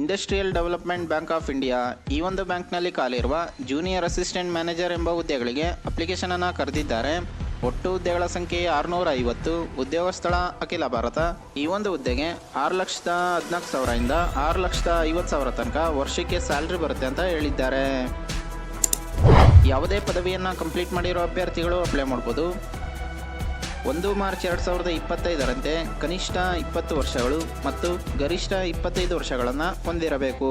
Industrial development bank of India ಈ ಒಂದು ಬ್ಯಾಂಕ್ನಲ್ಲಿ ಖಾಲಿರುವ ಜೂನಿಯರ್ ಅಸಿಸ್ಟೆಂಟ್ ಮ್ಯಾನೇಜರ್ ಎಂಬ ಹುದ್ದೆಗಳಿಗೆ ಅಪ್ಲಿಕೇಶನ್ ಅನ್ನು ಕರೆದಿದ್ದಾರೆ. ಒಟ್ಟು ಹುದ್ದೆಗಳ ಸಂಖ್ಯೆ ಆರುನೂರ ಐವತ್ತು ಉದ್ಯೋಗ ಸ್ಥಳ ಅಖಿಲ ಭಾರತ. ಈ ಒಂದು ಹುದ್ದೆಗೆ ಆರು ಲಕ್ಷದ ಹದಿನಾಲ್ಕು ಸಾವಿರದಿಂದ ಆರು ಲಕ್ಷದ ಐವತ್ತು ಸಾವಿರ ತನಕ ವರ್ಷಕ್ಕೆ ಸ್ಯಾಲ್ರಿ ಬರುತ್ತೆ ಅಂತ ಹೇಳಿದ್ದಾರೆ. ಯಾವುದೇ ಪದವಿಯನ್ನು ಕಂಪ್ಲೀಟ್ ಮಾಡಿರೋ ಅಭ್ಯರ್ಥಿಗಳು ಅಪ್ಲೈ ಮಾಡ್ಬೋದು. ಒಂದು ಮಾರ್ಚ್ ಎರಡು ಸಾವಿರದ ಇಪ್ಪತ್ತೈದರಂತೆ ಕನಿಷ್ಠ ಇಪ್ಪತ್ತು ವರ್ಷಗಳು ಮತ್ತು ಗರಿಷ್ಠ ಇಪ್ಪತ್ತೈದು ವರ್ಷಗಳನ್ನು ಹೊಂದಿರಬೇಕು.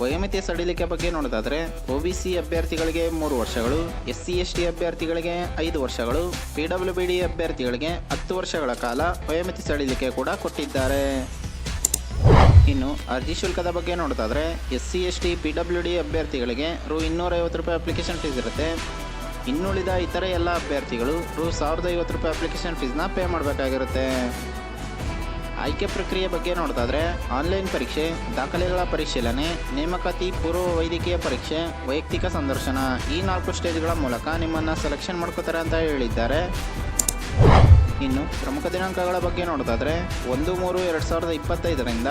ವಯೋಮಿತಿ ಸಡಿಲಿಕೆ ಬಗ್ಗೆ ನೋಡೋದಾದರೆ ಒ ಬಿ ಸಿ ಅಭ್ಯರ್ಥಿಗಳಿಗೆ ಮೂರು ವರ್ಷಗಳು ಎಸ್ ಸಿ ಎಸ್ ಟಿ ಅಭ್ಯರ್ಥಿಗಳಿಗೆ ಐದು ವರ್ಷಗಳು ಪಿ ಡಬ್ಲ್ಯೂ ಬಿ ಡಿ ಅಭ್ಯರ್ಥಿಗಳಿಗೆ ಹತ್ತು ವರ್ಷಗಳ ಕಾಲ ವಯೋಮಿತಿ ಸಡಿಲಿಕೆ ಕೂಡ ಕೊಟ್ಟಿದ್ದಾರೆ. ಇನ್ನು ಅರ್ಜಿ ಶುಲ್ಕದ ಬಗ್ಗೆ ನೋಡೋದಾದರೆ S C S T P W D ಅಭ್ಯರ್ಥಿಗಳಿಗೆ ರು ಇನ್ನೂರೈವತ್ತು ರೂಪಾಯಿ ಅಪ್ಲಿಕೇಶನ್ ಫೀಸ್ ಇರುತ್ತೆ. ಇನ್ನುಳಿದ ಇತರೆ ಎಲ್ಲ ಅಭ್ಯರ್ಥಿಗಳು ರು ಸಾವಿರದ ಐವತ್ತು ರೂಪಾಯಿ ಅಪ್ಲಿಕೇಶನ್ ಫೀಸ್ನ ಪೇ ಮಾಡಬೇಕಾಗಿರುತ್ತೆ. ಆಯ್ಕೆ ಪ್ರಕ್ರಿಯೆ ಬಗ್ಗೆ ನೋಡೋದಾದ್ರೆ ಆನ್ಲೈನ್ ಪರೀಕ್ಷೆ, ದಾಖಲೆಗಳ ಪರಿಶೀಲನೆ, ನೇಮಕಾತಿ, ಪೂರ್ವ ವೈದ್ಯಕೀಯ ಪರೀಕ್ಷೆ, ವೈಯಕ್ತಿಕ ಸಂದರ್ಶನ ಈ ನಾಲ್ಕು ಸ್ಟೇಜ್ಗಳ ಮೂಲಕ ನಿಮ್ಮನ್ನು ಸೆಲೆಕ್ಷನ್ ಮಾಡ್ಕೋತಾರೆ ಅಂತ ಹೇಳಿದ್ದಾರೆ. ಇನ್ನು ಪ್ರಮುಖ ದಿನಾಂಕಗಳ ಬಗ್ಗೆ ನೋಡೋದಾದರೆ ಒಂದು, ಮೂರು, ಎರಡು ಸಾವಿರದ ಇಪ್ಪತ್ತೈದರಿಂದ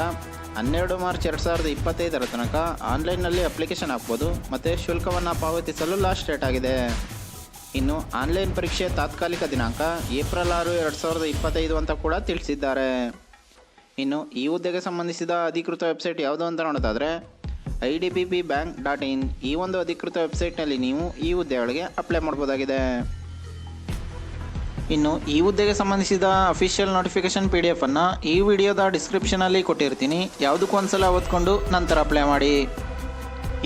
ಹನ್ನೆರಡು ಮಾರ್ಚ್ ಎರಡು ಸಾವಿರದ ಇಪ್ಪತ್ತೈದರ ತನಕ ಆನ್ಲೈನ್ನಲ್ಲಿ ಅಪ್ಲಿಕೇಶನ್ ಹಾಕ್ಬೋದು, ಮತ್ತು ಶುಲ್ಕವನ್ನು ಪಾವತಿಸಲು ಲಾಸ್ಟ್ ಡೇಟ್ ಆಗಿದೆ. ಇನ್ನು ಆನ್ಲೈನ್ ಪರೀಕ್ಷೆ ತಾತ್ಕಾಲಿಕ ದಿನಾಂಕ ಏಪ್ರಿಲ್ ಆರು, ಎರಡು ಸಾವಿರದ ಇಪ್ಪತ್ತೈದು ಅಂತ ಕೂಡ ತಿಳಿಸಿದ್ದಾರೆ. ಇನ್ನು ಈ ಹುದ್ದೆಗೆ ಸಂಬಂಧಿಸಿದ ಅಧಿಕೃತ ವೆಬ್ಸೈಟ್ ಯಾವುದು ಅಂತ ನೋಡೋದಾದರೆ I D B P bank dot in ಈ ಒಂದು ಅಧಿಕೃತ ವೆಬ್ಸೈಟ್ನಲ್ಲಿ ನೀವು ಈ ಹುದ್ದೆಗಳಿಗೆ ಅಪ್ಲೈ ಮಾಡ್ಬೋದಾಗಿದೆ. ಇನ್ನು ಈ ಹುದ್ದೆಗೆ ಸಂಬಂಧಿಸಿದ ಅಫಿಷಿಯಲ್ ನೋಟಿಫಿಕೇಶನ್ ಪಿ ಡಿ ಎಫನ್ನು ಈ ವಿಡಿಯೋದ ಡಿಸ್ಕ್ರಿಪ್ಷನಲ್ಲಿ ಕೊಟ್ಟಿರ್ತೀನಿ. ಯಾವುದಕ್ಕೂ ಒಂದ್ಸಲ ಓದ್ಕೊಂಡು ನಂತರ ಅಪ್ಲೈ ಮಾಡಿ.